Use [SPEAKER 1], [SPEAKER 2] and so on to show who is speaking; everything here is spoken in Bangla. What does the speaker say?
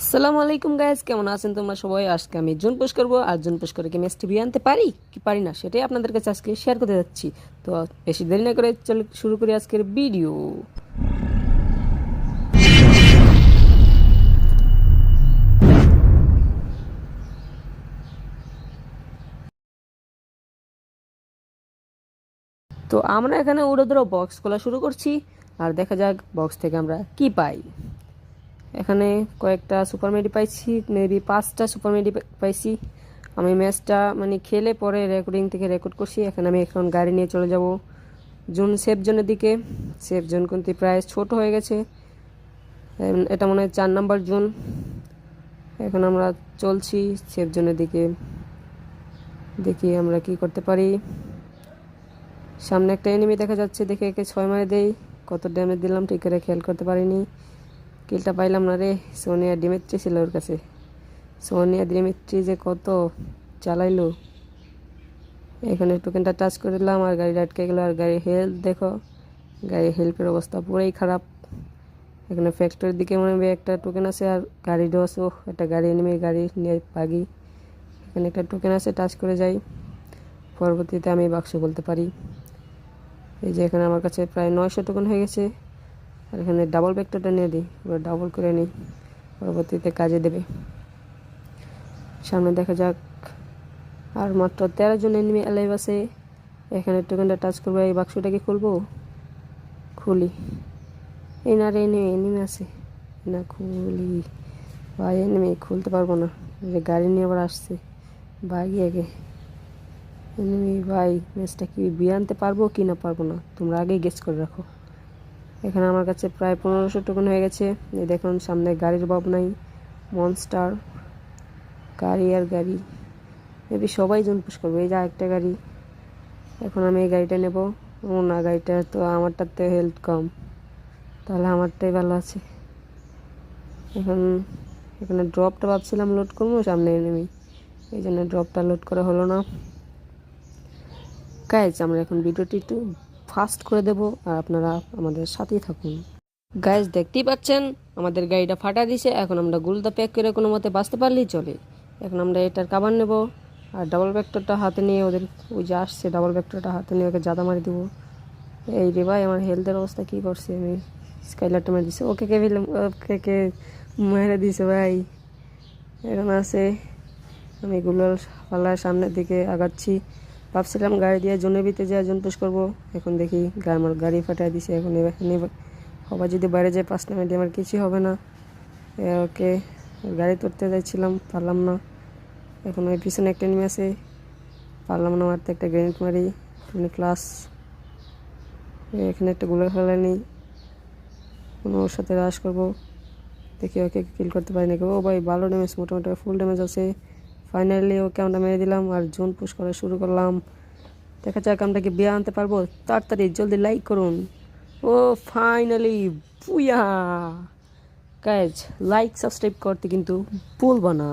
[SPEAKER 1] আসসালামু আলাইকুম গাইজ কেমন আছেন তোমরা সবাই? আজকে আমি জুন পোস্ট করব, আর জুন পোস্ট করে কি ম্যাচ টিভি আনতে পারি কি পারি না, সেটাই আপনাদের কাছে আজকে শেয়ার করতে যাচ্ছি। তো বেশি দেরি না করে চলো শুরু করি আজকের ভিডিও তো আমরা এখানে উড়ে বক্স খোলা শুরু করছি, আর দেখা যাক বক্স থেকে আমরা কি পাই। এখানে কয়েকটা সুপার মেডি পাইছি মেবি পাঁচটা সুপার মেডি পাইছি। আমি ম্যাচটা মানে খেলে পরে রেকর্ডিং থেকে রেকর্ড করছি, এখানে আমি এখন গাড়ি নিয়ে চলে যাব। জুন সেফ জোনের দিকে, সেফ জোন কিন্তু প্রায় ছোট হয়ে গেছে। এটা মনে হয় চার নাম্বার জোন। এখন আমরা চলছি সেফ জোনের দিকে। দেখি আমরা কি করতে পারি। সামনে একটা এনিমি দেখা যাচ্ছে, দেখে একে ছয় মারে দেই। কত ড্যামেজ দিলাম, ঠিক করে খেয়াল করতে পারিনি। কিলটা পাইলাম না রে, সোনিয়া ডিমেট্রি ছিল ওর কাছে। সোনিয়া ডিমেট্রি যে কত চালাইলো। এখানে টোকেনটা টাচ করে দিলাম আর গাড়ি আটকে গেলো আর গাড়ির হেলথ দেখো, গাড়ির হেল্পের অবস্থা পুরোই খারাপ। এখানে ফ্যাক্টরির দিকে মনে হয় একটা টোকেন আছে আর গাড়ি ডস ও একটা গাড়ি নেমে গাড়ি নিয়ে পাগি এখানে একটা টোকেন আছে টাচ করে যাই। পরবর্তীতে আমি বাক্স বলতে পারি। এই যে এখানে আমার কাছে প্রায় নয়শো টোকেন হয়ে গেছে। আর এখানে ডাবল ভেক্টরটা নিয়ে দিই, এবার ডাবল করে নিই, পরবর্তীতে কাজে দেবে। সামনে দেখা যাক, আর মাত্র তেরো জন এনিমি অ্যালাইভ আছে। এখানে টোকেনটা টাচ করব, এই বাক্সটাকে খুলবো? খুলি। এই না রে এনিমি এনিমি আছে। না খুলি। ভাই এনিমি খুলতে পারব না। গাড়ি নিয়ে আবার আসছে। ভাই আগে এনিমি ভাই ম্যাচটা কি বিয়ে আনতে পারব কি না পারব না? তোমরা আগেই গেস করে রাখো। এখানে আমার কাছে প্রায় পনেরোশো টোকেন হয়ে গেছে। এই দেখুন, সামনে গাড়ির অভাব নাই মনস্টার গাড়ি আর গাড়ি। মেবি সবাই জন পুশ করবে, এই যা একটা গাড়ি। এখন আমি এই গাড়িটা নেব। ও না, গাড়িটা তো আমারটাতে হেলথ কম। তাহলে আমারটাই ভালো আছে। এখন, এখানে ড্রপটা ভাবছিলাম লোড করব, সামনে নেমি এই জন্য ড্রপটা লোড করা হলো না। গাইজ আমরা এখন ভিডিওটি একটু ফাস্ট করে দেব আর আপনারা আমাদের সাথেই থাকুন। গাইজ দেখতেই পাচ্ছেন, আমাদের গাড়িটা ফাটা দিছে এখন আমরা গুলদা প্যাক করে কোনো মতে বাঁচতে পারলেই চলে। এখন আমরা এটার কাবার নেব আর ডাবল ব্যাক্টরটা হাতে নিয়ে ওদের, ওই যে আসছে ডাবল ব্যাক্টরটা হাতে নিয়ে ওকে জাদা মারি দেবো। এই রে ভাই, আমার হেলথের অবস্থা কী করছে আমি? স্কাইলারটা মেরে দিছে। ওকে কে ওকে কে মেরে দিছে ভাই? এখন আছে। আমি গুলোর পাল্লার সামনের দিকে আগাচ্ছি। ভাবছিলাম গাড়ি দিয়ে জনেবিতে যায় জন পুশ করব। এখন দেখি আমার গাড়ি ফাটাই দিছে, এখন এখন যদি বাইরে যায় পাঁচ মিনিট আমার কিছুই হবে না। ওকে, গাড়ি তুলতে যাচ্ছিলাম, পারলাম না। এখন ওই পিছনে একটা নেমে আছে, পারলাম না, মারতে একটা গ্রেনেড মারি মানে ক্লাস এখানে একটা গুলার খেলা নেই। কোনো ওর সাথে রাশ করব। দেখি ওকে কিল করতে পারি নাকি। ও ভাই ভালো ড্যামেজ মোটামুটি ফুল ড্যামেজ আছে। ফাইনালি ওকে আমরা মেরে দিলাম আর জোন পুশ করা শুরু করলাম। দেখা যাক আমরা কি বিয়ে আনতে পারব। তাড়াতাড়ি জলদি লাইক করুন। ও ফাইনালি বুয়া। কাজ লাইক সাবস্ক্রাইব করতে কিন্তু ভুলবা না।